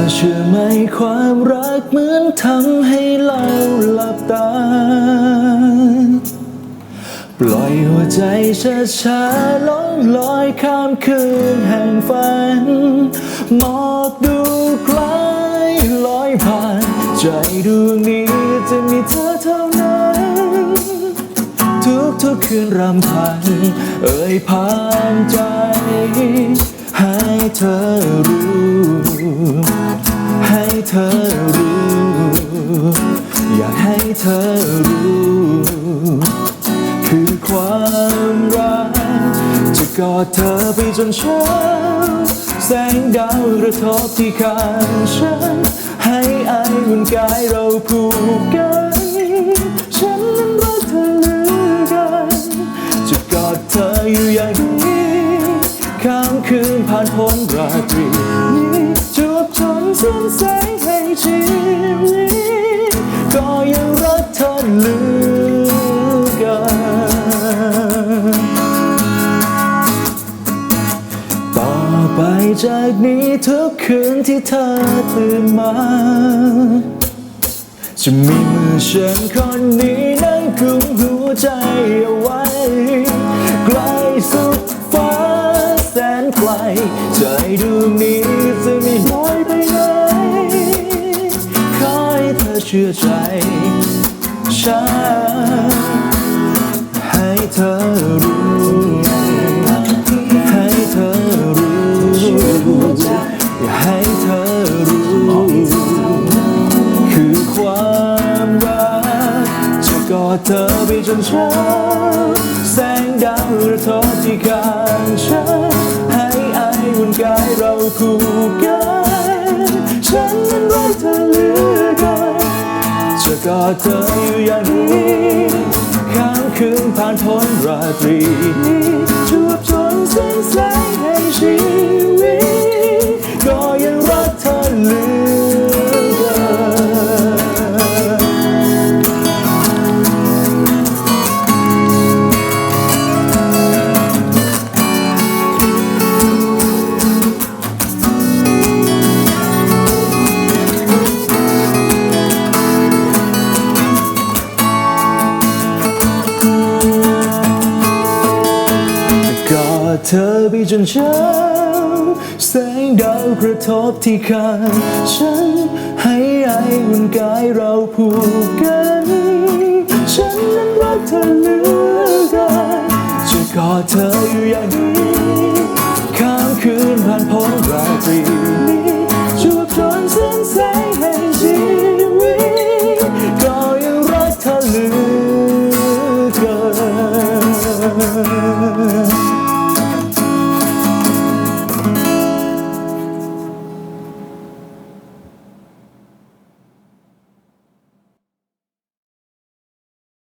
อเชื่อไหมความรักเหมือนทำให้เราหลับตา ปล่อยหัวใจช้าช้าๆล่องลอยข้ามคืนแห่งฝันหมอกดูคล้ลอยผ่าน ใจดวงนี้จะมีเธอเท่านั้น ทุกทุกคืนรำพัน เอ่ยผ่านใจ ให้เธอรู้ เธอรู้ คือความรัก จะกอดเธอไปจนเช้าแสงดาวกระทบที่ข้างฉัน ให้ไออุ่นกายเราผูกกัน ฉันนั้นรักเธอเหลือเกินจะกอดเธออยู่อย่างนี้ข้ามคืนผ่านพ้นราตรีนี้จวบจนสิ้น จากนี้ทุกคืนที่เธอตื่นมา จะมีมือฉันคนนี้นั่งกุมหัวใจเอาไว้ ไกลสุดฟ้าแสนไกล ใจดวงนี้จะไม่ลอยไปไหนขอให้เธอเชื่อใจฉันให้เธอรู้ อไปจนแสงดาวระทบที่ข้างฉันให้ไออุ่นกายเราคู่กันฉันนั้นรักเธอเหลือเกินจะกอดเธออยู่อย่างนี้ข้ามคืนผ่านพ้นราตรีนี้ชวบจนสิ้นแสง ธอไปจนเช้าแสงดาวกระทบที่ขางฉันให้ไออุ่นกายเราผูกกัน ฉันนั้นรักเธอเหลือเกินจะกอดเธออยู่อย่างนี้ข้ามคืนผ่านพ้นราตรี